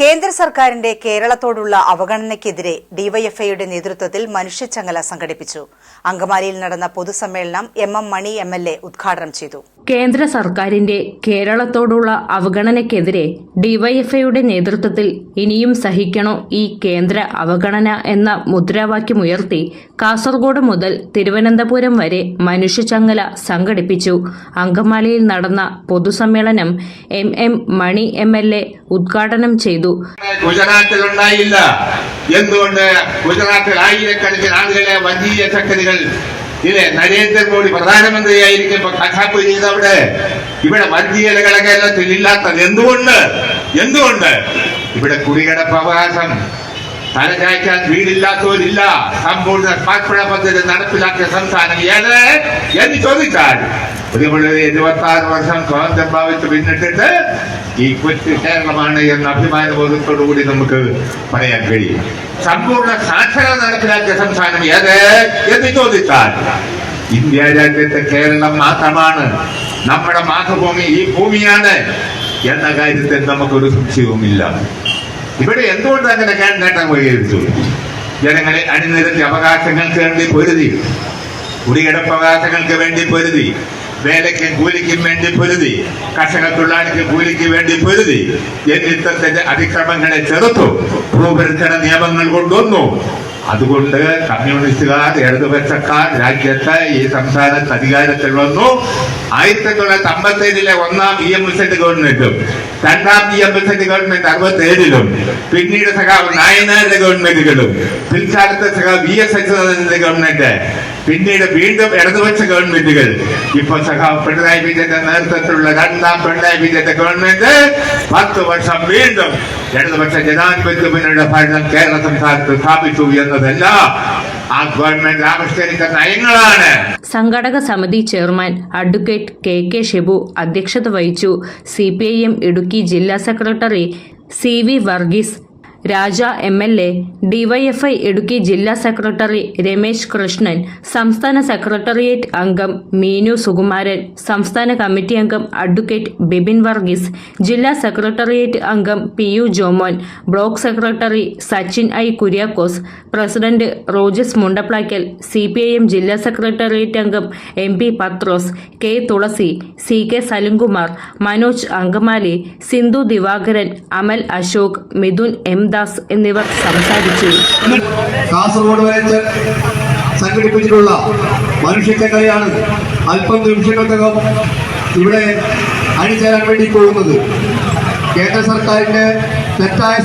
കേന്ദ്ര സർക്കാരിന്റെ കേരളത്തോടുള്ള അവഗണനയ്ക്കെതിരെ ഡിവൈഎഫ്ഐയുടെ നേതൃത്വത്തിൽ മനുഷ്യച്ചങ്ങല സംഘടിപ്പിച്ചു. അങ്കമാലിയിൽ നടന്ന പൊതുസമ്മേളനം M M Mani M L A ഉദ്ഘാടനം ചെയ്തു. കേന്ദ്ര സർക്കാരിന്റെ കേരളത്തോടുള്ള അവഗണനയ്ക്കെതിരെ ഡിവൈഎഫ്ഐയുടെ നേതൃത്വത്തിൽ ഇനിയും സഹിക്കണോ ഈ കേന്ദ്ര അവഗണന എന്ന മുദ്രാവാക്യമുയർത്തി കാസർഗോഡ് മുതൽ തിരുവനന്തപുരം വരെ മനുഷ്യചങ്ങല സംഘടിപ്പിച്ചു. അങ്കമാലിയിൽ നടന്ന പൊതുസമ്മേളനം M M Mani M L A ഉദ്ഘാടനം ചെയ്തു. ഗുജറാത്തിൽ ഉണ്ടായില്ല എന്തുകൊണ്ട്? ഗുജറാത്തിൽ ആയിരക്കണക്കിന് ആളുകളെ വലിയ ശക്തികൾ ഇല്ലേ? നരേന്ദ്രമോദി പ്രധാനമന്ത്രിയായിരിക്കുമ്പോ കഥാപ്പ് ചെയ്തവിടെ. ഇവിടെ വർഗീയതകളെ കേരളത്തിൽ ഇല്ലാത്തത് എന്തുകൊണ്ട്? എന്തുകൊണ്ട്? ഇവിടെ കുടികിടപ്പ് പ്രവാസം തലചായ്ക്കാൻ വീടില്ലാത്തവരില്ല. സമ്പൂർണ പാർപ്പിട പദ്ധതി നടപ്പിലാക്കിയ സംസ്ഥാനം ഏത്? എന്ന് ചോദിച്ചാൽ ഒരു ഇരുപത്തി ആറ് വർഷം സ്വാതന്ത്ര്യം ഭാവിച്ച് പിന്നിട്ടിട്ട് ഈ കൊച്ചു കേരളമാണ് എന്ന അഭിമാനബോധത്തോടു നമുക്ക് പറയാൻ കഴിയും. സമ്പൂർണ സാക്ഷരത നടപ്പിലാക്കിയ സംസ്ഥാനം ഏത്? എന്ന് ചോദിച്ചാൽ ഇന്ത്യ രാജ്യത്തെ കേരളം മാത്രമാണ്. നമ്മുടെ മാതൃഭൂമി ഈ ഭൂമിയാണ് എന്ന കാര്യത്തിൽ നമുക്കൊരു സംശയവുമില്ല. ഇവിടെ എന്തുകൊണ്ട് അങ്ങനെ നേട്ടം കൈവരിച്ചു ജനങ്ങളെ അണിനിരത്തി അവകാശങ്ങൾക്ക് വേണ്ടി പൊരുതി. കുടികിടപ്പവകാശങ്ങൾക്ക് വേണ്ടി പൊരുതി. വേലയ്ക്കും കൂലിക്കും വേണ്ടി പൊരുതി കർഷക തൊഴിലാളിക്ക് കൂലിക്ക് വേണ്ടി പൊരുതി എന്നിത്തത്തിന്റെ അതിക്രമങ്ങളെ ചെറുത്തു ഭൂപരിഷ്കരണ നിയമങ്ങൾ കൊണ്ടുവന്നു. അതുകൊണ്ട് കമ്മ്യൂണിസ്റ്റുകാർ ഇടതുപക്ഷക്കാർ രാജ്യത്ത് ഈ സംസ്ഥാനത്ത് അധികാരത്തിൽ വന്നു. ആയിരത്തി തൊള്ളായിരത്തി അമ്പത്തി ഏഴിലെ ഒന്നാം ഇ എം എസ് ഗവൺമെന്റും രണ്ടാം ഇ എം എസ് ഗവൺമെന്റ് അറുപത്തി ഏഴിലും പിന്നീട് സഖാവ് നായനാരുടെ ഗവൺമെന്റുകളും പിൽക്കാലത്തെ സഖാവ് വി എസ് അച്യുതാനന്ദന്റെ ഗവൺമെന്റ് പിന്നീട് വീണ്ടും ഇടതുപക്ഷ ഗവൺമെന്റുകൾ. ഇപ്പൊ സഖാവ് പിണറായി വിജയന്റെ നേതൃത്വത്തിലുള്ള രണ്ടാം പിണറായി വിജയന്റെ ഗവൺമെന്റ് പത്ത് വർഷം വീണ്ടും ഇടതുപക്ഷ ജനാധിപത്യ മുന്നണിയുടെ ഭരണം കേരള സംസ്ഥാനത്ത് സ്ഥാപിച്ചു എന്നതല്ല. സംഘടക സമിതി chairman advocate K K Shibu അധ്യക്ഷത വഹിച്ചു. C P I M Idukki ജില്ലാ secretary C V Varghese Raja M L A DYFI Idukki ജില്ലാ സെക്രട്ടറി രമേശ് കൃഷ്ണൻ സംസ്ഥാന സെക്രട്ടേറിയറ്റ് അംഗം മീനു സുകുമാരൻ സംസ്ഥാന കമ്മിറ്റി അംഗം അഡ്വക്കേറ്റ് ബിബിൻ വർഗീസ് ജില്ലാ സെക്രട്ടേറിയറ്റ് അംഗം P U Jomon block secretary Sachin I Kuriakose president Rojas Mundaplackal C P I M ജില്ലാ secretariat അംഗം M P Pathrose K Thulasi C K Salimkumar Manoj Angamaly Sindhu Divakaran Amal Ashok Mithun M Das എന്നിവർ സംസാരിച്ചു. കാസർഗോഡ് വരെ സംഘടിപ്പിച്ചിട്ടുള്ള മനുഷ്യത്തെ കളിയാണ് അല്പം നിമിഷങ്ങൾക്കകം ഇവിടെ അണിചേരാൻ വേണ്ടി പോകുന്നത്. കേന്ദ്ര സർക്കാരിന്റെ തെറ്റായ